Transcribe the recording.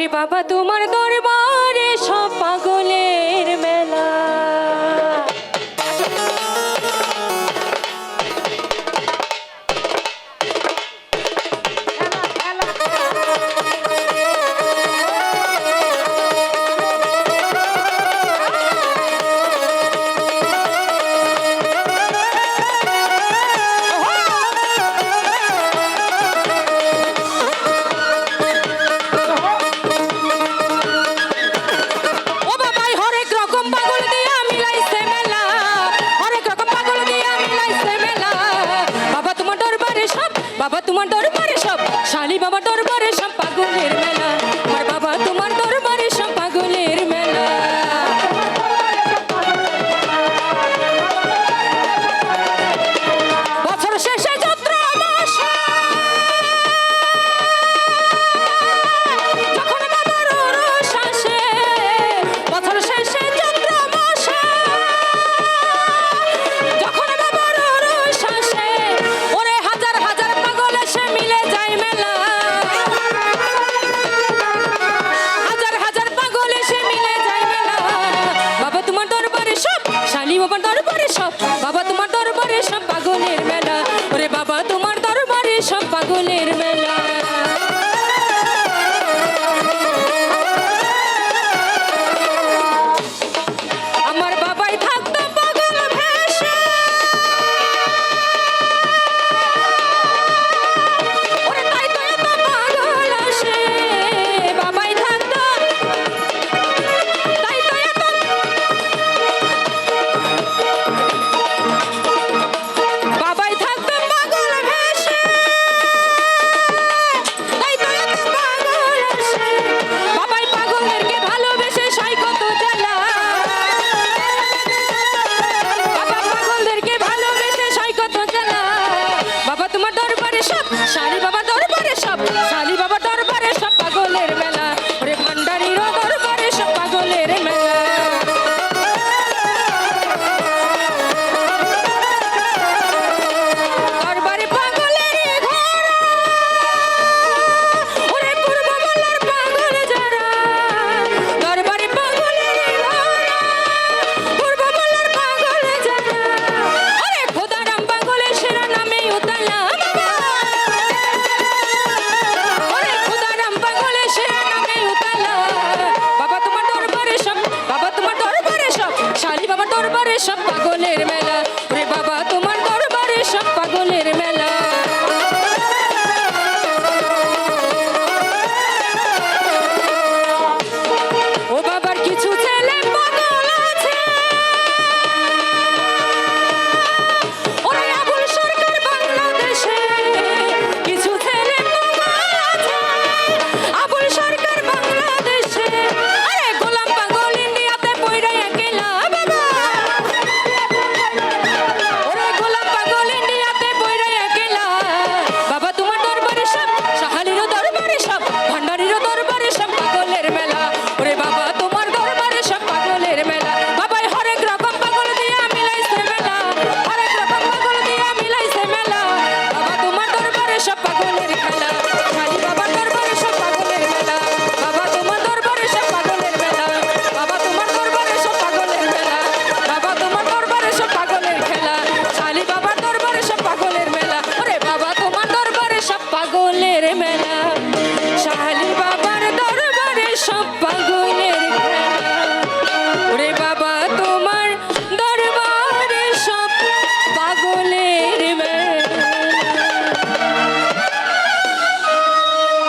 রে বাবা তোমার দরবারে সব পাগলে বাবা তোমার দরবারে সব শালি বাবা দরবার